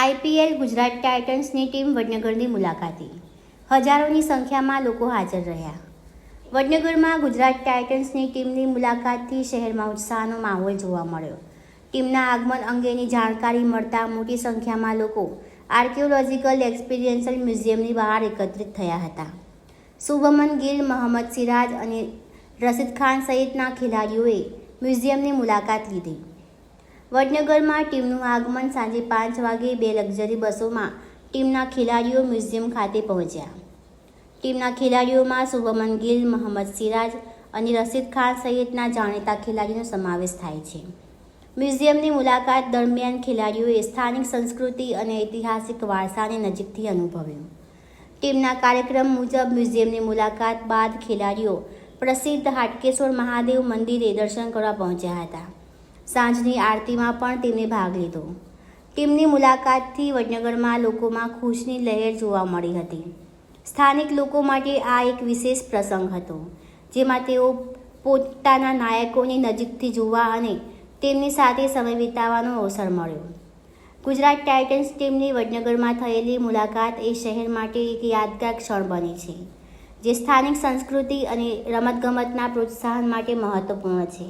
IPL, Gujarat ટાઇટન્સની team વડનગરની મુલાકાતી. હજારોની સંખ્યામાં લોકો હાજર રહ્યા. વડનગરમાં ગુજરાત ટાઇટન્સની ટીમની મુલાકાતથી શહેરમાં ઉત્સાહનો માહોલ જોવા મળ્યો. ટીમના આગમન અંગેની જાણકારી મળતા મોટી સંખ્યામાં લોકો આર્કિયોલોજીકલ એક્સપિરિયન્સલ મ્યુઝિયમની બહાર એકત્રિત થયા હતા. શુભમન ગિલ મોહમ્મદ સિરાજ અને રશીદ ખાન સહિતના ખેલાડીઓએ મ્યુઝિયમની મુલાકાત લીધી. વડનગરમાં ટીમનું આગમન સાંજે પાંચ વાગે બે લક્ઝરી બસોમાં ટીમના ખેલાડીઓ મ્યુઝિયમ ખાતે પહોંચ્યા. ટીમના ખેલાડીઓમાં શુભમન ગિલ, મોહમ્મદ સિરાજ અને રશીદ ખાન સહિતના જાણીતા ખેલાડીનો સમાવેશ થાય છે. મ્યુઝિયમની મુલાકાત દરમિયાન ખેલાડીઓએ સ્થાનિક સંસ્કૃતિ અને ઐતિહાસિક વારસાને નજીકથી અનુભવ્યું. ટીમના કાર્યક્રમ મુજબ મ્યુઝિયમની મુલાકાત બાદ ખેલાડીઓ પ્રસિદ્ધ હાટકેશ્વર મહાદેવ મંદિરે દર્શન કરવા પહોંચ્યા હતા. સાંજની આરતીમાં પણ તેમણે ભાગ લીધો. ટીમની મુલાકાતથી વડનગરમાં લોકોમાં ખુશની લહેર જોવા મળી હતી. સ્થાનિક લોકો માટે આ એક વિશેષ પ્રસંગ હતો, જેમાં તેઓ પોતાના નાયકોની નજીકથી જોવા અને તેમની સાથે સમય વિતાવવાનો અવસર મળ્યો. ગુજરાત ટાઇટન્સ ટીમની વડનગરમાં થયેલી મુલાકાત એ શહેર માટે એક યાદગાર ક્ષણ બની છે, જે સ્થાનિક સંસ્કૃતિ અને રમતગમતના પ્રોત્સાહન માટે મહત્વપૂર્ણ છે.